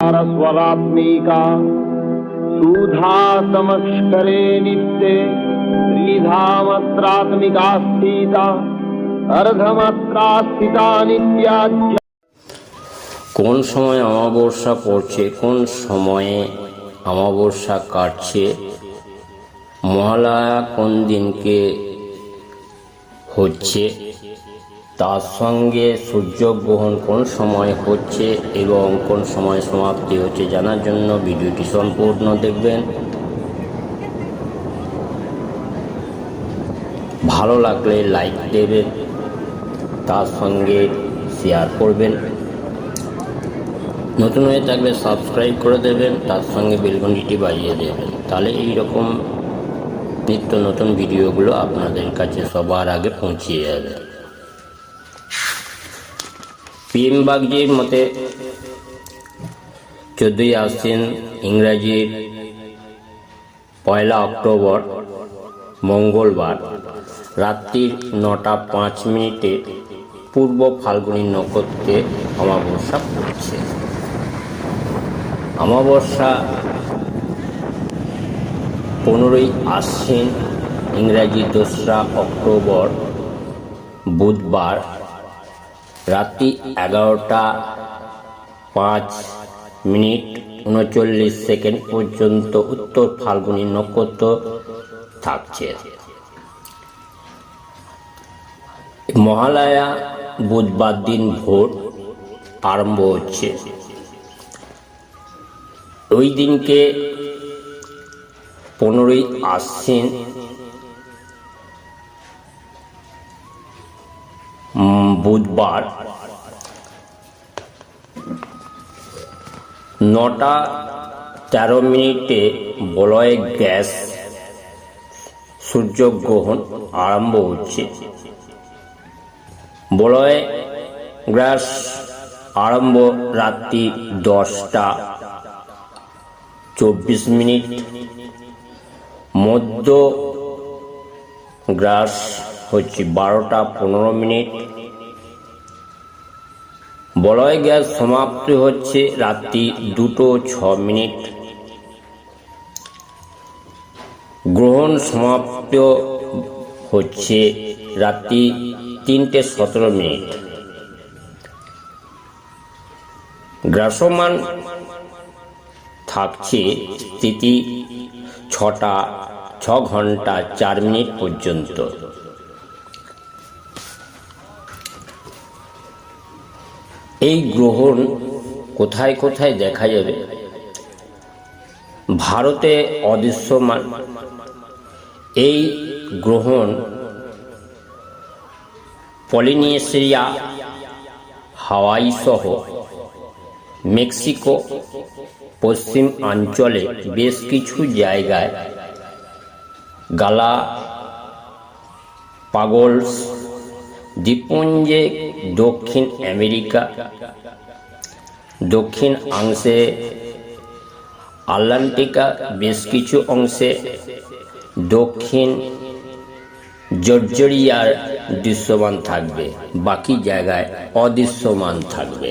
स्वरात्मिका सुधा समक्षरे नित्ये त्रिधामत्रात्मिका स्थिता अर्धमात्रा स्थिता नित्या কোন সময় অমাবস্যা পড়ছে কোন সময়ে অমাবস্যা কাটছে মহালয়া কোন দিনকে হচ্ছে তার সঙ্গে সূর্যগ্রহণ কোন সময় হচ্ছে এবং কোন সময় সমাপ্তি হচ্ছে জানার জন্য ভিডিওটি সম্পূর্ণ দেখবেন। ভালো লাগলে লাইক দেবেন, তার সঙ্গে শেয়ার করবেন। নতুন হয়ে থাকলে সাবস্ক্রাইব করে দেবেন, তার সঙ্গে বেলঘন্টিটি বাজিয়ে দেবেন। তাহলে এই রকম নিত্য নতুন ভিডিওগুলো আপনাদের কাছে সবার আগে পৌঁছিয়ে যাবে। পিএম মতে চোদ্দই আশ্বিন ইংরাজির পয়লা অক্টোবর, মঙ্গলবার রাত্রির নটা পাঁচ মিনিটে পূর্ব ফাল্গুনী নক্ষত্রে অমাবস্যা পড়ছে। অমাবস্যা পনেরোই আশ্বিন ইংরাজি দোসরা অক্টোবর, বুধবার রাত্রি এগারোটা পাঁচ মিনিট উনচল্লিশ সেকেন্ড পর্যন্ত উত্তর ফাল্গুনী নক্ষত্র থাকছে। মহালয়া বুধবার দিন ভোর আরম্ভ হচ্ছে। ওই দিনকে পনেরোই আশ্বিন বুধবার নটা তেরো মিনিটে বলয় গ্যাস সূর্যগ্রহণ আরম্ভ হচ্ছে। বলয় গ্যাস আরম্ভ রাত্রি দশটা চব্বিশ মিনিট। মধ্য গ্রাস হচ্ছে বারোটা পনেরো মিনিট। বলয় গ্যাস সমাপ্তি হচ্ছে রাত্রি দুটো ছ মিনিট। গ্রহণ সমাপ্ত হচ্ছে রাত্রি তিনটে সতেরো মিনিট। গ্রাসমান থাকছে স্থিতি ছটা, ছ ঘণ্টা, চার মিনিট পর্যন্ত। এই গ্রহণ কোথায় কোথায় দেখা যাবে? ভারতে অদৃশ্যমান। এই গ্রহণ পলিনেশিয়া, হাওয়াই সহ মেক্সিকো, পশ্চিম অঞ্চলে বেশ কিছু জায়গায় গালা পাগলস, দ্বীপপুঞ্জে দক্ষিণ আমেরিকা, দক্ষিণ অংশে আটলান্টিকা বেশ কিছু অংশে, দক্ষিণ জর্জরিয়ার দৃশ্যমান থাকবে, বাকি জায়গায় অদৃশ্যমান থাকবে।